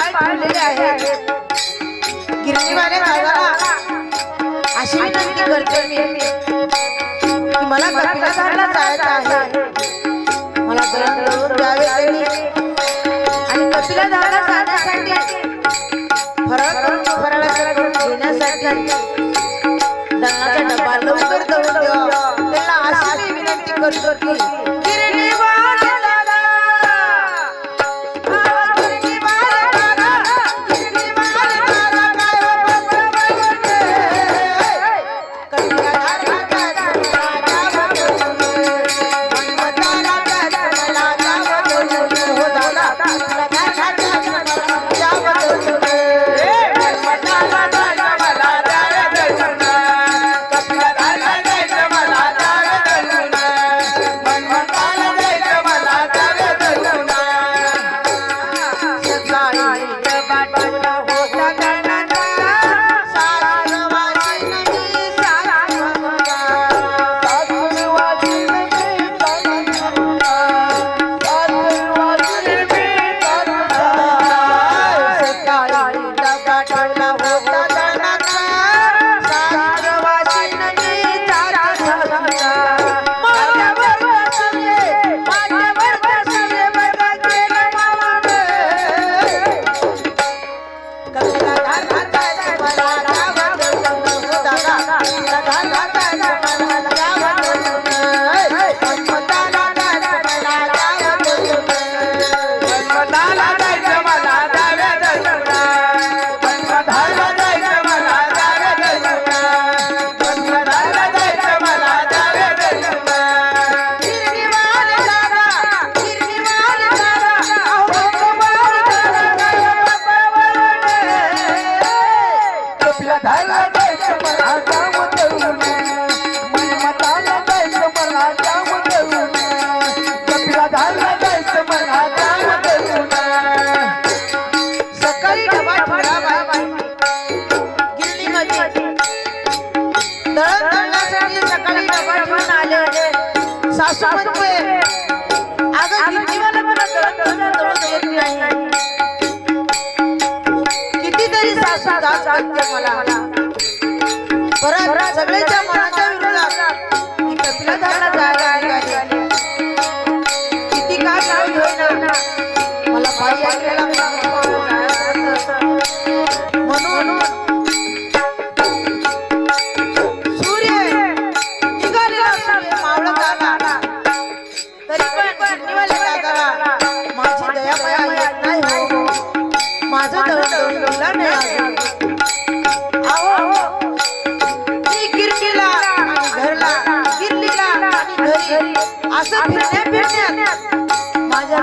पाय ठेवलेले आहे गिरणीवाले दादाला अशी विनंती करते मी की मला कपिलाधारला जायचं आहे. मला दळण दळून द्यावे त्यांनी आणि कपिलाधारला जाण्यासाठी फराळ करून फराळाचं करून घेण्यासाठी दळणाचा डबा लवकर दळून द्यावा त्यांना अशी मी विनंती करतो की मनमताला सासू म्हणते अगं गिरणीवाला मला देत नाही. कितीतरी सासू जाच करते मला. परत सगळ्याच्या मनाच्या विरोधात मी कपिला धरला जायला निघाली किती काय मला पायी यायला असं फिरण्या फिरण्यात माझ्या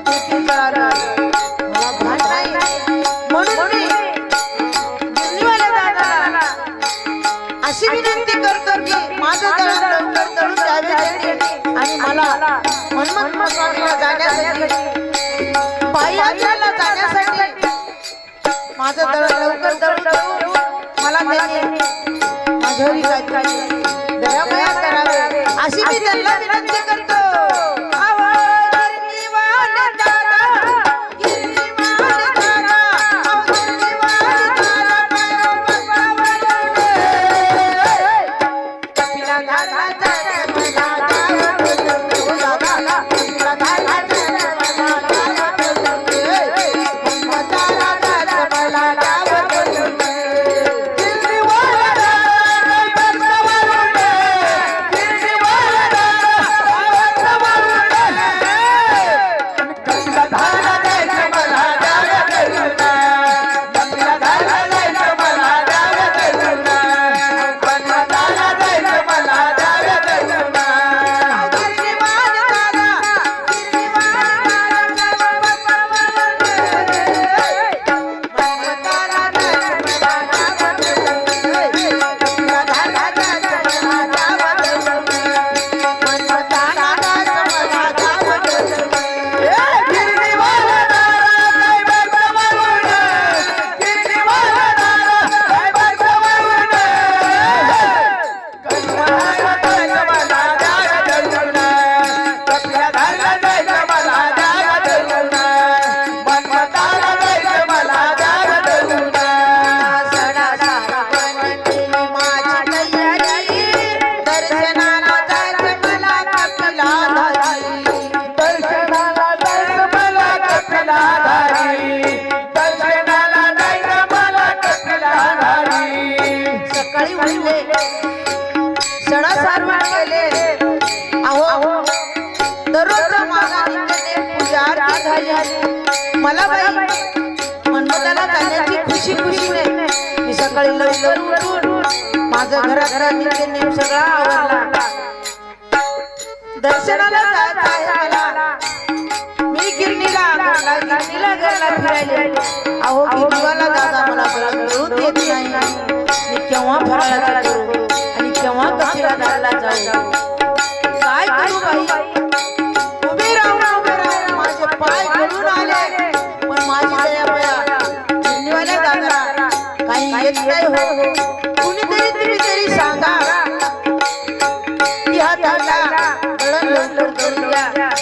देखील मला भान नाही. म्हणून मी दादाला अशी विनंती करतो की माझं दळण लवकर दळून द्यावे आणि मला मनमत मसाला जाण्यासाठी जाण्यासाठी माझं दळण लवकर दळून मला त्यांनी माझ्यावरी काहीतरी करावे अशी मी सर्व केले. अहो दररोज माझा नित्य पूजा आरती झाली. मला बाई मनमताला जाण्याची खुशी खुशी नाही. मी सकाळी लवकर उठून माझं घराघरा नित्य सगळा आवडला दर्शनाला जायचं आहे मला. मी गिरणीला आगरला गिरणीला घरला फिरायला. अहो गिरणीवाला दादा मला परत मिळून येत नाही. मी केव्हा फराळाला करू? आणि केव्हा जाऊ. काय करू बाई? उभे राहून माझे पाय गळून आले. पण माझी दया बया. गिरणीवाल्या काही येत नाही हो. कुणीतरी तुम्ही तरी सांगा. की हा दादा दळण लवकर करून द्या.